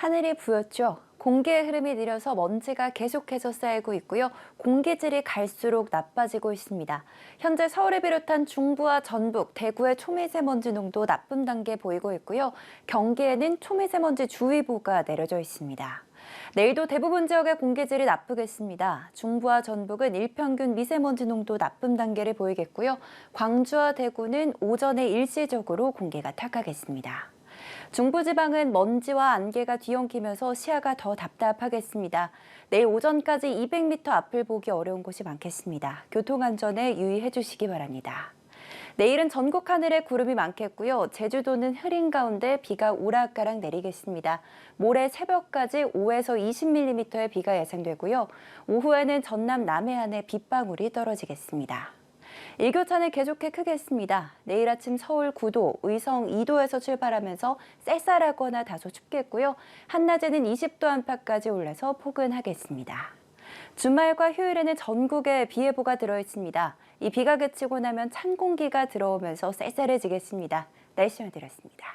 하늘이 부였죠. 공기의 흐름이 느려서 먼지가 계속해서 쌓이고 있고요. 공기질이 갈수록 나빠지고 있습니다. 현재 서울을 비롯한 중부와 전북, 대구의 초미세먼지 농도 나쁨 단계 보이고 있고요. 경기에는 초미세먼지 주의보가 내려져 있습니다. 내일도 대부분 지역의 공기질이 나쁘겠습니다. 중부와 전북은 일평균 미세먼지 농도 나쁨 단계를 보이겠고요. 광주와 대구는 오전에 일시적으로 공기가 탁하겠습니다. 중부지방은 먼지와 안개가 뒤엉키면서 시야가 더 답답하겠습니다. 내일 오전까지 200m 앞을 보기 어려운 곳이 많겠습니다. 교통안전에 유의해 주시기 바랍니다. 내일은 전국 하늘에 구름이 많겠고요. 제주도는 흐린 가운데 비가 오락가락 내리겠습니다. 모레 새벽까지 5에서 20mm의 비가 예상되고요. 오후에는 전남 남해안에 빗방울이 떨어지겠습니다. 일교차는 계속해 크겠습니다. 내일 아침 서울 9도, 의성 2도에서 출발하면서 쌀쌀하거나 다소 춥겠고요. 한낮에는 20도 안팎까지 올라서 포근하겠습니다. 주말과 휴일에는 전국에 비 예보가 들어 있습니다. 이 비가 그치고 나면 찬 공기가 들어오면서 쌀쌀해지겠습니다. 날씨 전해드렸습니다.